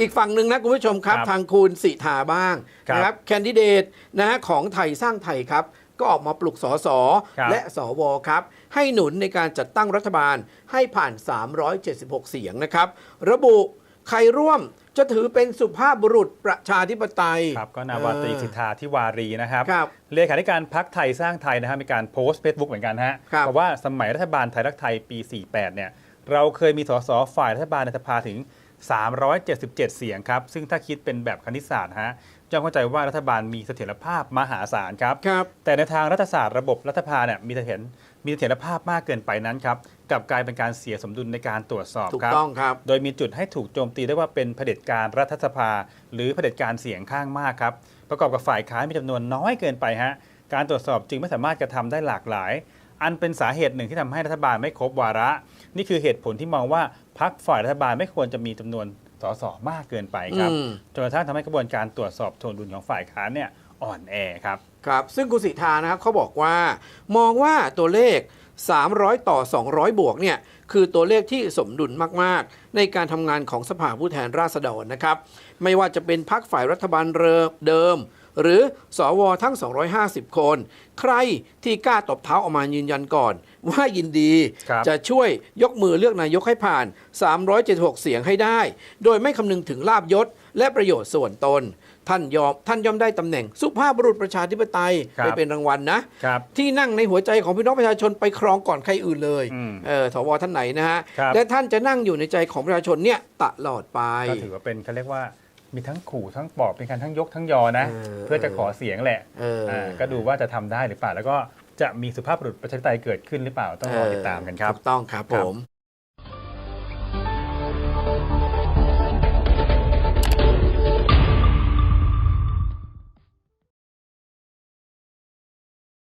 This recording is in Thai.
อีกฝั่งหนึ่งนะคุณผู้ชมครับ ครับทางคุณสิทาบ้างครับนะครับแคนดิเดตนะฮะของไทยสร้างไทยครับ ก็ออกมาปลุกสสครับ และสวครับ ให้หนุนในการจัดตั้งรัฐบาลให้ผ่าน 376 เสียงนะครับ ระบุใครร่วมจะถือเป็นสุภาพบุรุษประชาธิปไตยครับก็นาวาตรีสิทธาทิวารีนะครับ ครับ เลขาธิการพักไทยสร้างไทยนะฮะมีการโพสต์เฟซบุ๊กเหมือนกันฮะครับบอกว่าสมัยรัฐบาลไทยรักไทยปี 48 เนี่ย เราเคยมีสสฝ่ายรัฐบาลในสภาถึง 377 เสียงครับ ซึ่งถ้าคิดเป็นแบบคณิตศาสตร์ฮะจะเข้าใจว่ารัฐบาลมีเสถียรภาพมหาศาลครับครับแต่ในทางรัฐศาสตร์ระบบรัฐสภาเนี่ยมีเสถียรมีเสถียรภาพมากเกินไปนั้นครับกลับกลายเป็นการเสียสมดุลในการตรวจสอบถูกครับต้องครับ โดยมีจุดให้ถูกโจมตีได้ว่าเป็นเผด็จการรัฐสภา หรือเผด็จการเสียงข้างมากครับประกอบกับฝ่ายค้านมีจำนวนน้อยเกินไปฮะการตรวจสอบจึงไม่สามารถกระทำได้หลากหลาย อันเป็นสาเหตุหนึ่งที่ทำให้รัฐบาลไม่ครบวาระ นี่คือเหตุผลที่มองว่าพักฝ่ายรัฐบาลไม่ควรจะมีจำนวนสสมากเกินไปครับอืมจนกระทั่งทำให้กระบวนการตรวจสอบทวงดุลของฝ่ายค้านเนี่ยอ่อนแอครับครับ ซึ่งคุณสิทธานะครับเขาบอกว่า มองว่าตัวเลข 300 ต่อ 200 บวกเนี่ยคือตัวเลขที่สมดุลมากๆ ในการทำงานของสภาผู้แทนราษฎรนะครับ ไม่ว่าจะเป็นพักฝ่ายรัฐบาลเดิม หรือสวทั้ง 250 คน ใครที่กล้าตบเท้าออกมายืนยันก่อน ว่ายินดีครับจะช่วยยกมือเลือกนายกให้ผ่าน 376 เสียงให้ได้ โดยไม่คำนึงถึงลาบยศ และประโยชน์ส่วนตน ท่านยอมท่านย่อมได้ตำแหน่ง สุภาพบุรุษประชาธิปไตยครับไปเป็นรางวัลนะครับที่นั่งในหัวใจของพี่น้องประชาชนไปครองก่อนใครอื่นเลยอืมเออสวท่านไหนนะฮะครับและท่านจะนั่งอยู่ในใจของประชาชนเนี่ยตลอดไปก็ถือว่าเป็นเขาเรียกว่า มีทั้งขู่ทั้งปลอบเป็นการทั้งยกทั้งยอนะ เออเพื่อจะขอเสียงแหละเอออ่าก็ดูว่าจะทำได้หรือเปล่า แล้วก็จะมีสุภาพบุรุษประชาธิปไตยเกิดขึ้นหรือเปล่าต้องรอติดตามกันครับ ถูกต้องครับผม